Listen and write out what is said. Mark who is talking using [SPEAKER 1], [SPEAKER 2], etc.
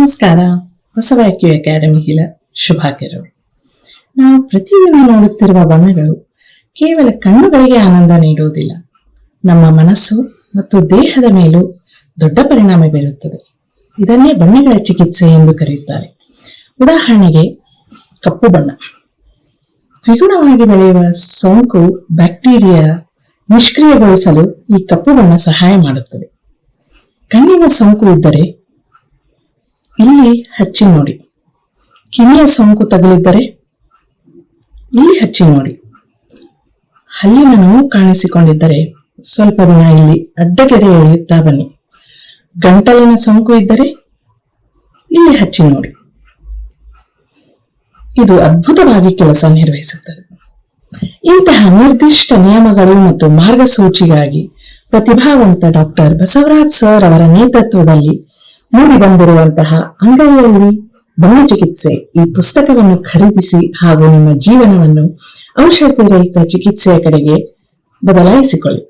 [SPEAKER 1] ನಮಸ್ಕಾರ. ಬಸವಾಕ್ಯು ಅಕಾಡೆಮಿ ಹಿಲ ಶುಭಾಕರರು ನಾವು ಪ್ರತಿದಿನ ನೋಡುತ್ತಿರುವ ಬಣ್ಣಗಳು ಕೇವಲ ಕಣ್ಣುಗಳಿಗೆ ಆನಂದ ನೀಡುವುದಿಲ್ಲ. ನಮ್ಮ ಮನಸ್ಸು ಮತ್ತು ದೇಹದ ಮೇಲೂ ದೊಡ್ಡ ಪರಿಣಾಮ ಬೀರುತ್ತದೆ. ಇದನ್ನೇ ಬಣ್ಣಗಳ ಚಿಕಿತ್ಸೆ ಎಂದು ಕರೆಯುತ್ತಾರೆ. ಉದಾಹರಣೆಗೆ ಕಪ್ಪು ಬಣ್ಣ. ದ್ವಿಗುಣವಾಗಿ ಬೆಳೆಯುವ ಸೋಂಕು ಬ್ಯಾಕ್ಟೀರಿಯಾ ನಿಷ್ಕ್ರಿಯಗೊಳಿಸಲು ಈ ಕಪ್ಪು ಬಣ್ಣ ಸಹಾಯ ಮಾಡುತ್ತದೆ. ಕಣ್ಣಿನ ಸೋಂಕು ಇದ್ದರೆ ಇಲ್ಲಿ ಹಚ್ಚಿ ನೋಡಿ. ಕಿವಿಯ ಸೋಂಕು ತಗುಲಿದ್ದರೆ ಇಲ್ಲಿ ಹಚ್ಚಿ ನೋಡಿ. ಹಲ್ಲಿನ ನೋವು ಕಾಣಿಸಿಕೊಂಡಿದ್ದರೆ ಸ್ವಲ್ಪ ದಿನ ಇಲ್ಲಿ ಅಡ್ಡಗೆರೆ ಎಳೆಯುತ್ತಾ ಬನ್ನಿ. ಗಂಟಲಿನ ಸೋಂಕು ಇದ್ದರೆ ಇಲ್ಲಿ ಹಚ್ಚಿ ನೋಡಿ. ಇದು ಅದ್ಭುತವಾಗಿ ಕೆಲಸ ನಿರ್ವಹಿಸುತ್ತದೆ. ಇಂತಹ ನಿರ್ದಿಷ್ಟ ನಿಯಮಗಳು ಮತ್ತು ಮಾರ್ಗಸೂಚಿಗಾಗಿ ಪ್ರತಿಭಾವಂತ ಡಾಕ್ಟರ್ ಬಸವರಾಜ್ ಸರ್ ಅವರ ನೇತೃತ್ವದಲ್ಲಿ ಮೂಡಿ ಬಂದಿರುವಂತಹ ಅಂಗೈಯಲ್ಲಿ ಚಿಕಿತ್ಸೆ ಈ ಪುಸ್ತಕವನ್ನು ಖರೀದಿಸಿ ಹಾಗೂ ನಿಮ್ಮ ಜೀವನವನ್ನು ಔಷಧಿ ರಹಿತ ಚಿಕಿತ್ಸೆಯ ಕಡೆಗೆ ಬದಲಾಯಿಸಿಕೊಳ್ಳಿ.